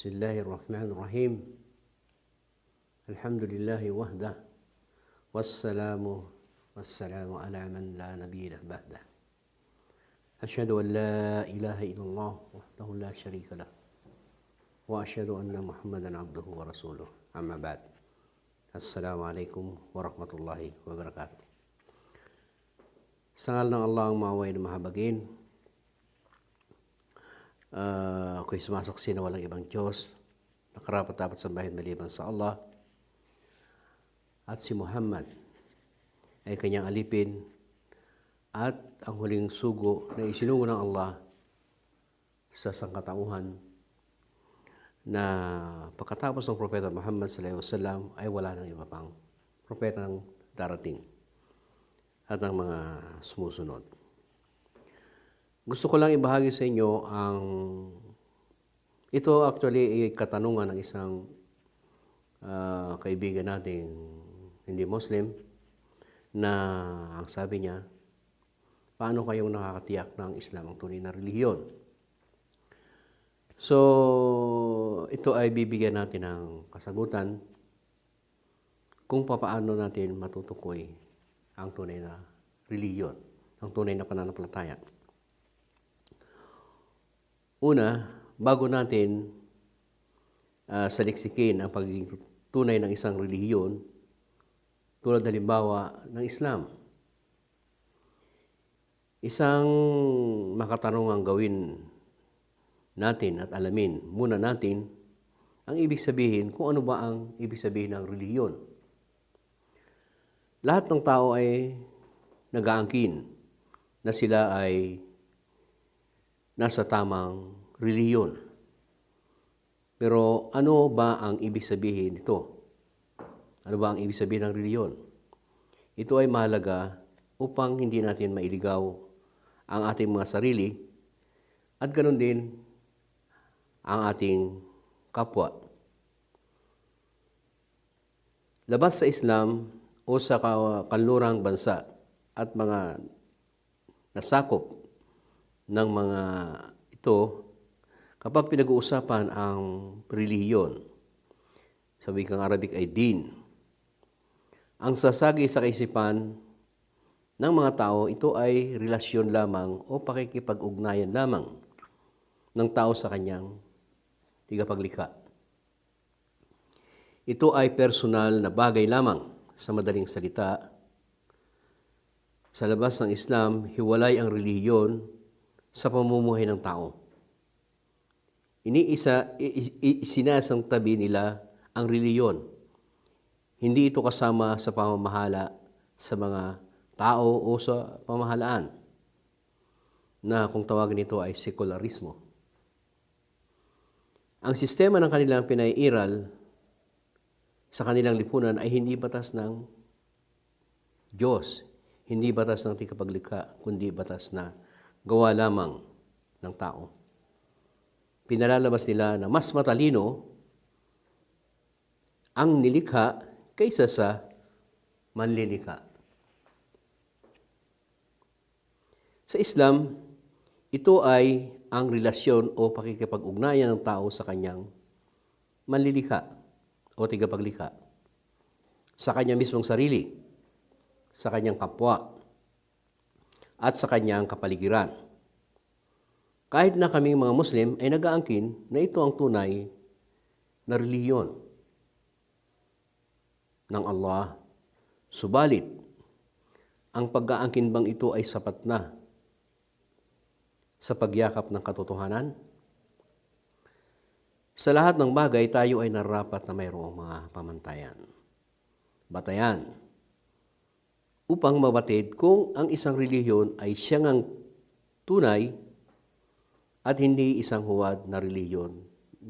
بسم الله الرحمن الرحيم. الحمد لله وحده والسلام والسلام على من لا نبي له بعده. أشهد أن لا إله إلا الله وحده لا شريك له وأشهد أن محمدا عبده ورسوله. أما بعد السلام عليكم ورحمة الله وبركاته. Allah ang maway na mahabagin, Ah, ako'y sumasaksi na walang ibang Diyos, nakarapat dapat sa bayan maliban sa Allah, at si Muhammad ay kanyang alipin at ang huling sugo na isinungo ng Allah sa sangkatauhan na pagkatapos ng Propeta Muhammad wasallam ay wala nang iba pang propeta ng darating at ang mga sumusunod. Gusto ko lang ibahagi sa inyo ang ito actually ay katanungan ng isang ah, kaibigan nating hindi Muslim na ang sabi niya, paano kayong nakakatiyak ng Islam ang tunay na relihiyon? So, ito ay bibigyan natin ng kasagutan kung papaano natin matutukoy ang tunay na relihiyon, ang tunay na pananampalataya. Una, bago natin uh, saliksikin ang pagiging tunay ng isang relihiyon, tulad halimbawa ng Islam. Isang makatanungang gawin natin at alamin muna natin ang ibig sabihin kung ano ba ang ibig sabihin ng relihiyon. Lahat ng tao ay nag-aangkin na sila ay nasa tamang reliyon. Pero ano ba ang ibig sabihin nito? Ano ba ang ibig sabihin ng reliyon? Ito ay mahalaga upang hindi natin mailigaw ang ating mga sarili at ganoon din ang ating kapwa. Labas sa Islam o sa kanlurang bansa at mga nasakop ng mga ito kapag pinag-uusapan ang relihiyon, sa wikang Arabic ay din, ang sasagi sa kaisipan ng mga tao, ito ay relasyon lamang o pakikipag-ugnayan lamang ng tao sa kanyang tigapaglikha. Ito ay personal na bagay lamang sa madaling salita. Sa labas ng Islam, hiwalay ang relihiyon sa pamumuhay ng tao. Iniisa, isinasang tabi nila ang reliyon. Hindi ito kasama sa pamamahala sa mga tao o sa pamahalaan na kung tawagin ito ay sekularismo. Ang sistema ng kanilang pinaiiral sa kanilang lipunan ay hindi batas ng Diyos, hindi batas ng tikapaglikha, kundi batas na gawa lamang ng tao. Pinalalabas nila na mas matalino ang nilikha kaysa sa manlilikha. Sa Islam, ito ay ang relasyon o pakikipag-ugnayan ng tao sa kanyang manlilikha o tigapaglikha. Sa kanyang mismong sarili, sa kanyang kapwa, at sa kanyang kapaligiran. Kahit na kaming mga Muslim ay nag-aangkin na ito ang tunay na reliyon ng Allah. Subalit, ang pag-aangkin bang ito ay sapat na sa pagyakap ng katotohanan? Sa lahat ng bagay, tayo ay narapat na mayroong mga pamantayan. Batayan upang mabatid kung ang isang relihiyon ay siyang ang tunay at hindi isang huwad na relihiyon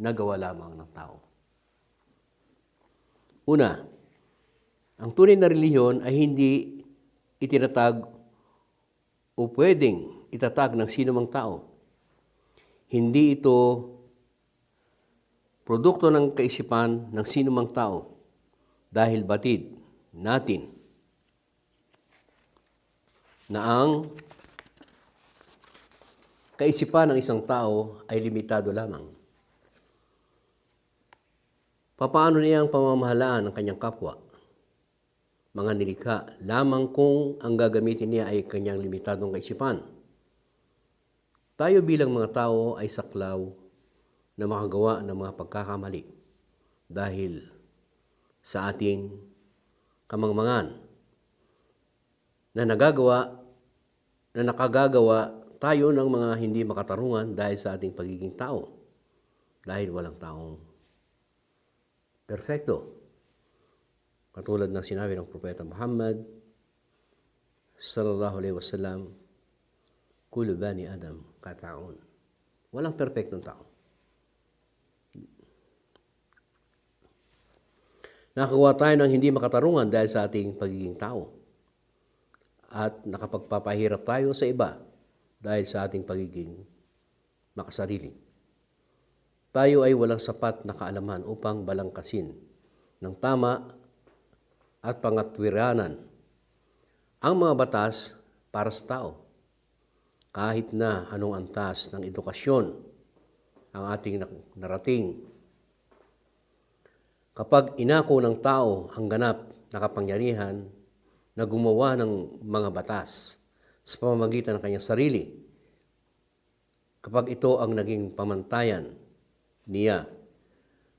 na gawa lamang ng tao. Una, ang tunay na relihiyon ay hindi itinatag o pwedeng itatag ng sino mang tao. Hindi ito produkto ng kaisipan ng sino mang tao dahil batid natin na ang kaisipan ng isang tao ay limitado lamang. Papaano niya ang pamamahalaan ng kanyang kapwa? Mga nilikha, lamang kung ang gagamitin niya ay kanyang limitadong kaisipan. Tayo bilang mga tao ay saklaw na makagawa ng mga pagkakamali dahil sa ating kamangmangan na nagagawa na nakagagawa tayo ng mga hindi makatarungan dahil sa ating pagiging tao dahil walang taong perfecto. Katulad ng sinabi ng Propeta Muhammad sallallahu alaihi wasallam, Kullu bani Adam kataon. Walang perfectong tao. Nakagawa tayo ng hindi makatarungan dahil sa ating pagiging tao. At nakapagpapahirap tayo sa iba dahil sa ating pagiging makasarili. Tayo ay walang sapat na kaalaman upang balangkasin ng tama at pangatwiranan ang mga batas para sa tao. Kahit na anong antas ng edukasyon ang ating narating Kapag inako ng tao ang ganap na kapangyarihan na gumawa ng mga batas sa pamamagitan ng kanyang sarili, kapag ito ang naging pamantayan niya,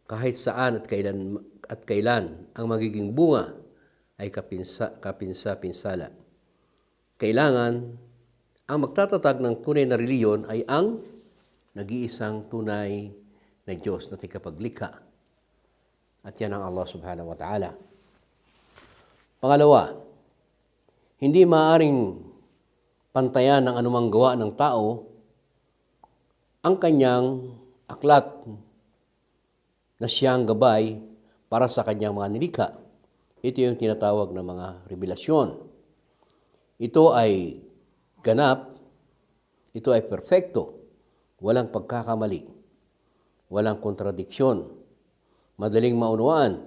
kahit saan at kailan, at kailan ang magiging bunga ay kapinsa, kapinsa-pinsala. Kailangan ang magtatatag ng tunay na reliyon ay ang nag-iisang tunay na Diyos na tigapaglikha at yan ang Allah subhanahu wa ta'ala. Pangalawa, hindi maaring pantayan ng anumang gawa ng tao ang kanyang aklat na siyang gabay para sa kanyang mga nilikha. Ito yung tinatawag na mga revelasyon. Ito ay ganap, ito ay perfecto, walang pagkakamali, walang kontradiksyon, madaling maunawaan.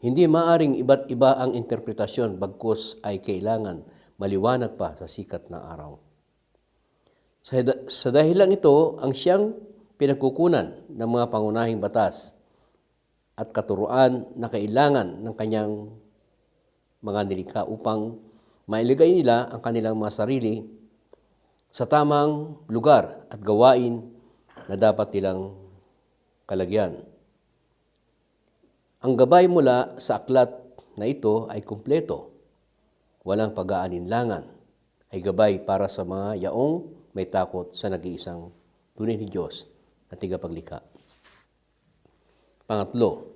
Hindi maaring iba't iba ang interpretasyon bagkus ay kailangan maliwanag pa sa sikat ng araw. Sa, sa dahilan ito, ang siyang pinagkukunan ng mga pangunahing batas at katuruan na kailangan ng kanyang mga nilikha upang mailigay nila ang kanilang mga sarili sa tamang lugar at gawain na dapat nilang kalagyan. Ang gabay mula sa aklat na ito ay kumpleto. Walang pag-aalinlangan. Ay gabay para sa mga yaong may takot sa nag-iisang tunay ni Diyos na tigapaglikha. Pangatlo,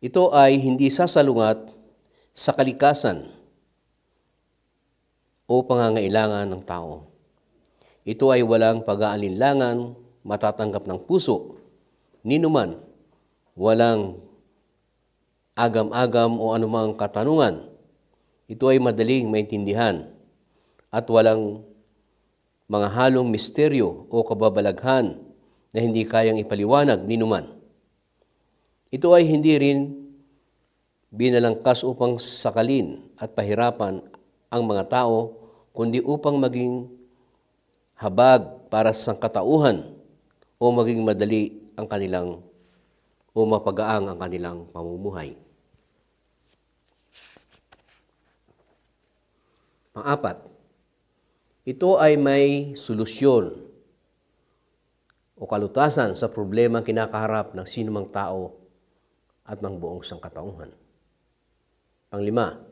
ito ay hindi sasalungat sa kalikasan o pangangailangan ng tao. Ito ay walang pag-aalinlangan, matatanggap ng puso, ninuman walang agam-agam o anumang katanungan. Ito ay madaling maintindihan at walang mga halong misteryo o kababalaghan na hindi kayang ipaliwanag ni numan. Ito ay hindi rin binalangkas upang sakalin at pahirapan ang mga tao, kundi upang maging habag para sa katauhan o maging madali ang kanilang o mapagaang ang kanilang pamumuhay. Pang-apat, ito ay may solusyon o kalutasan sa problema kinakaharap ng sinumang tao at ng buong sangkatauhan. Panglima,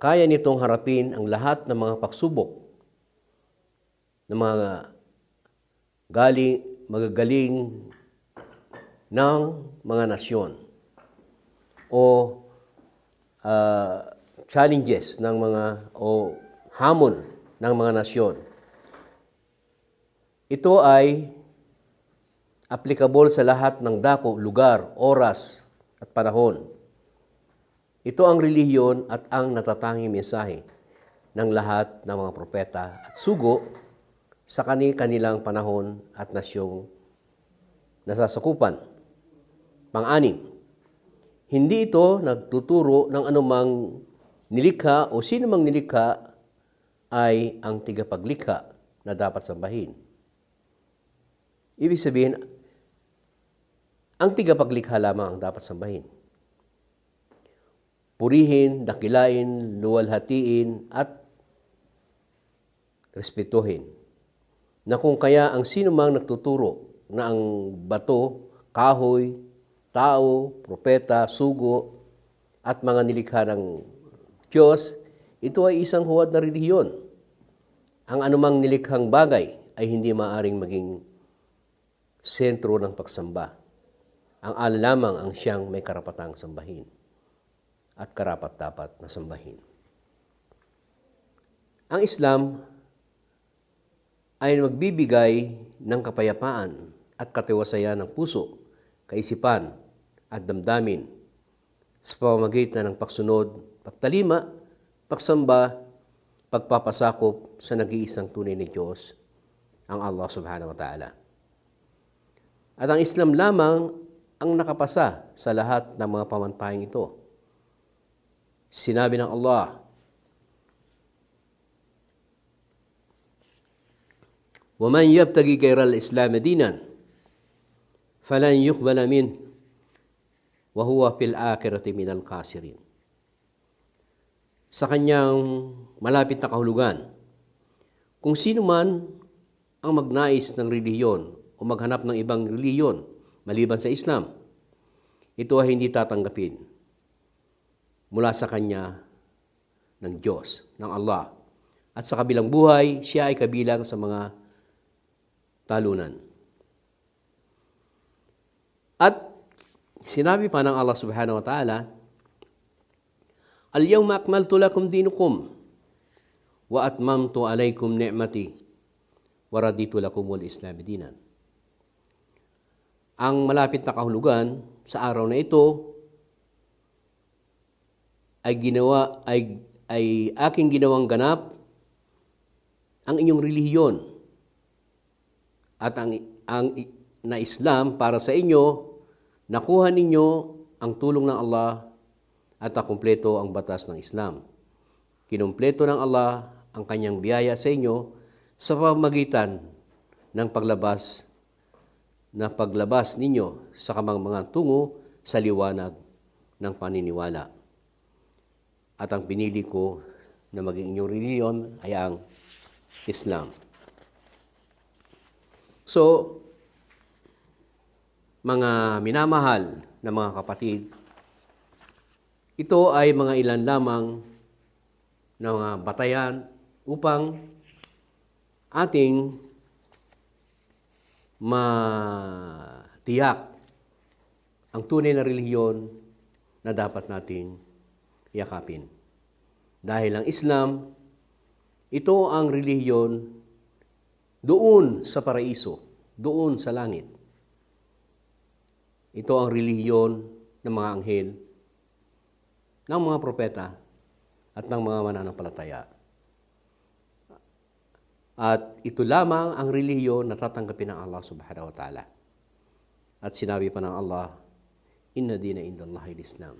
kaya nitong harapin ang lahat ng mga pagsubok ng mga galing, magagaling ng mga nasyon o uh, challenges ng mga o hamon ng mga nasyon. Ito ay applicable sa lahat ng dako, lugar, oras at panahon. Ito ang relihiyon at ang natatanging mensahe ng lahat ng mga propeta at sugo sa kanilang panahon at nasyong nasasakupan. Pang-anim, hindi ito nagtuturo ng anumang nilikha o sino mang nilikha ay ang tigapaglikha na dapat sambahin. Ibig sabihin, ang tigapaglikha lamang ang dapat sambahin. Purihin, dakilain, luwalhatiin, at respetuhin. Na kung kaya ang sino mang nagtuturo na ang bato, kahoy, tao, propeta, sugo, at mga nilikha ng Diyos, ito ay isang huwad na relihiyon. Ang anumang nilikhang bagay ay hindi maaring maging sentro ng pagsamba. Ang ala lamang ang siyang may karapatang sambahin at karapat dapat na sambahin. Ang Islam ay magbibigay ng kapayapaan at katiwasayan ng puso, kaisipan at damdamin sa pamamagitan ng pagsunod, pagtalima, pagsamba, pagpapasakop sa nag-iisang tunay ni Diyos, ang Allah subhanahu wa ta'ala. At ang Islam lamang ang nakapasa sa lahat ng mga pamantayang ito. Sinabi ng Allah, وَمَنْ يَبْتَغِي غَيْرَ الْإِسْلَامِ دِينًا فَلَنْ يُقْبَلَ مِنْهُ wa huwa fil akhirati minal khasirin. Sa kanyang malapit na kahulugan, kung sino man ang magnais ng reliyon o maghanap ng ibang reliyon maliban sa Islam, ito ay hindi tatanggapin mula sa kanya ng Diyos, ng Allah. At sa kabilang buhay, siya ay kabilang sa mga talunan. At sinabi pa ng Allah subhanahu wa ta'ala, Al-yawma akmaltu lakum dinukum wa atmamtu alaykum ni'mati wa raditu lakumul islam dinan. Ang malapit na kahulugan sa araw na ito ay ginawa ay ay aking ginawang ganap ang inyong relihiyon at ang ang na Islam para sa inyo nakuha ninyo ang tulong ng Allah at nakumpleto ang batas ng Islam. Kinumpleto ng Allah ang kanyang biyaya sa inyo sa pamamagitan ng paglabas na paglabas ninyo sa kamangmangan tungo sa liwanag ng paniniwala. At ang pinili ko na maging inyong reliyon ay ang Islam. So, mga minamahal na mga kapatid, ito ay mga ilan lamang na mga batayan upang ating matiyak ang tunay na relihiyon na dapat nating yakapin. Dahil ang Islam, ito ang relihiyon doon sa paraiso, doon sa langit. Ito ang relihiyon ng mga anghel, ng mga propeta, at ng mga mananampalataya. At ito lamang ang relihiyon na tatanggapin ng Allah subhanahu wa ta'ala. At sinabi pa ng Allah, Inna dina indallahi islam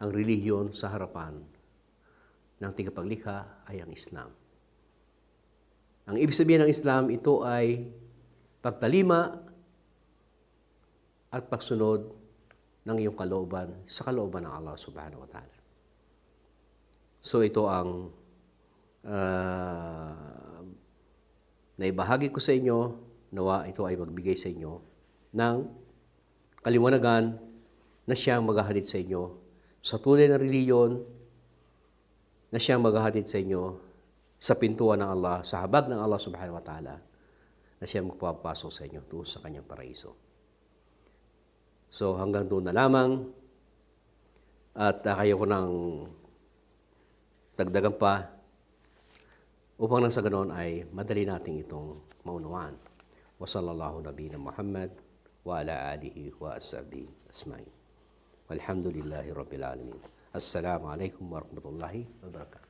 Ang relihiyon sa harapan ng tigapaglikha ay ang Islam. Ang ibig sabihin ng Islam, ito ay pagtalima at pagsunod ng iyong kalooban sa kalooban ng Allah subhanahu wa ta'ala. So ito ang uh, naibahagi ko sa inyo, nawa ito ay magbigay sa inyo ng kaliwanagan na siyang maghahatid sa inyo sa tunay na reliyon na siyang maghahatid sa inyo sa pintuan ng Allah, sa habag ng Allah subhanahu wa ta'ala na siya magpapasok sa inyo doon sa kanyang paraiso. So hanggang doon na lamang at uh, kayo ko ng dagdagan pa upang nang sa ganoon ay madali natin itong maunawaan. Wa sallallahu nabi na Muhammad wa ala alihi wa ashabihi asma'in. Walhamdulillahi rabbil alamin. Assalamu alaikum warahmatullahi wabarakatuh.